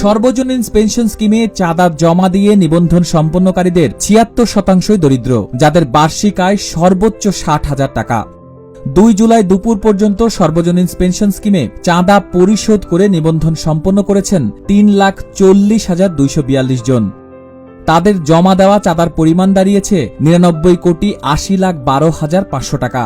সর্বজনীন পেনশন স্কিমে চাঁদা জমা দিয়ে নিবন্ধন সম্পন্নকারীদের ছিয়াত্তর শতাংশই দরিদ্র, যাদের বার্ষিক আয় সর্বোচ্চ ষাট হাজার টাকা। দুই জুলাই দুপুর পর্যন্ত সর্বজনীন পেনশন স্কিমে চাঁদা পরিশোধ করে নিবন্ধন সম্পন্ন করেছেন তিন লাখ চল্লিশ হাজার দুইশো বিয়াল্লিশ জন। তাদের জমা দেওয়া চাঁদার পরিমাণ দাঁড়িয়েছে নিরানব্বই কোটি আশি লাখ বারো হাজার পাঁচশো টাকা।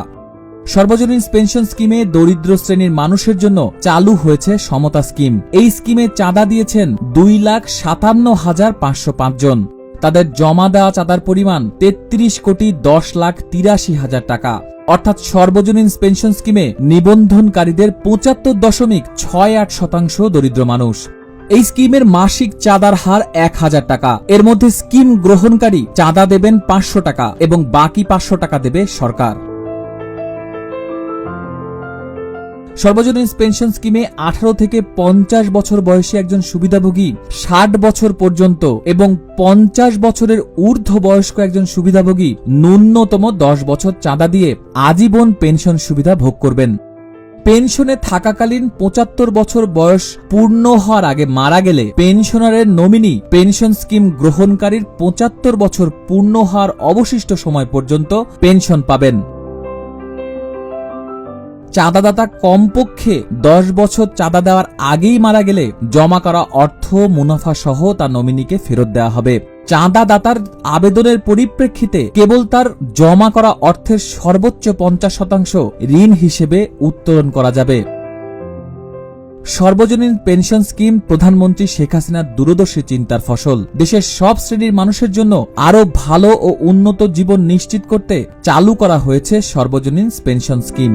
সর্বজনীন পেনশন স্কিমে দরিদ্র শ্রেণির মানুষের জন্য চালু হয়েছে সমতা স্কিম। এই স্কিমে চাঁদা দিয়েছেন দুই লাখ সাতান্ন হাজার পাঁচশো পাঁচজন তাদের জমা দেওয়া চাঁদার পরিমাণ তেত্রিশ কোটি দশ লাখ তিরাশি হাজার টাকা। অর্থাৎ সর্বজনীন পেনশন স্কিমে নিবন্ধনকারীদের পঁচাত্তর দশমিক ছয় আট শতাংশ দরিদ্র মানুষ। এই স্কিমের মাসিক চাঁদার হার এক হাজার টাকা। এর মধ্যে স্কিম গ্রহণকারী চাঁদা দেবেন পাঁচশো টাকা এবং বাকি পাঁচশো টাকা দেবে সরকার। সর্বজনীন পেনশন স্কিমে আঠারো থেকে পঞ্চাশ বছর বয়সী একজন সুবিধাভোগী ষাট বছর পর্যন্ত এবং পঞ্চাশ বছরের ঊর্ধ্ব বয়স্ক একজন সুবিধাভোগী ন্যূনতম দশ বছর চাঁদা দিয়ে আজীবন পেনশন সুবিধা ভোগ করবেন। পেনশনে থাকাকালীন পঁচাত্তর বছর বয়স পূর্ণ হওয়ার আগে মারা গেলে পেনশনারের নমিনি পেনশন স্কিম গ্রহণকারীর পঁচাত্তর বছর পূর্ণ হওয়ার অবশিষ্ট সময় পর্যন্ত পেনশন পাবেন। চাঁদাদাতা কমপক্ষে দশ বছর চাঁদা দেওয়ার আগেই মারা গেলে জমা করা অর্থ মুনাফা সহ তার নমিনিকে ফেরত দেওয়া হবে। চাঁদাদাতার আবেদনের পরিপ্রেক্ষিতে কেবল তার জমা করা অর্থের সর্বোচ্চ পঞ্চাশ শতাংশ ঋণ হিসেবে উত্তোলন করা যাবে। সর্বজনীন পেনশন স্কিম প্রধানমন্ত্রী শেখ হাসিনার দূরদর্শী চিন্তার ফসল। দেশের সব শ্রেণির মানুষের জন্য আরও ভালো ও উন্নত জীবন নিশ্চিত করতে চালু করা হয়েছে সর্বজনীন পেনশন স্কিম।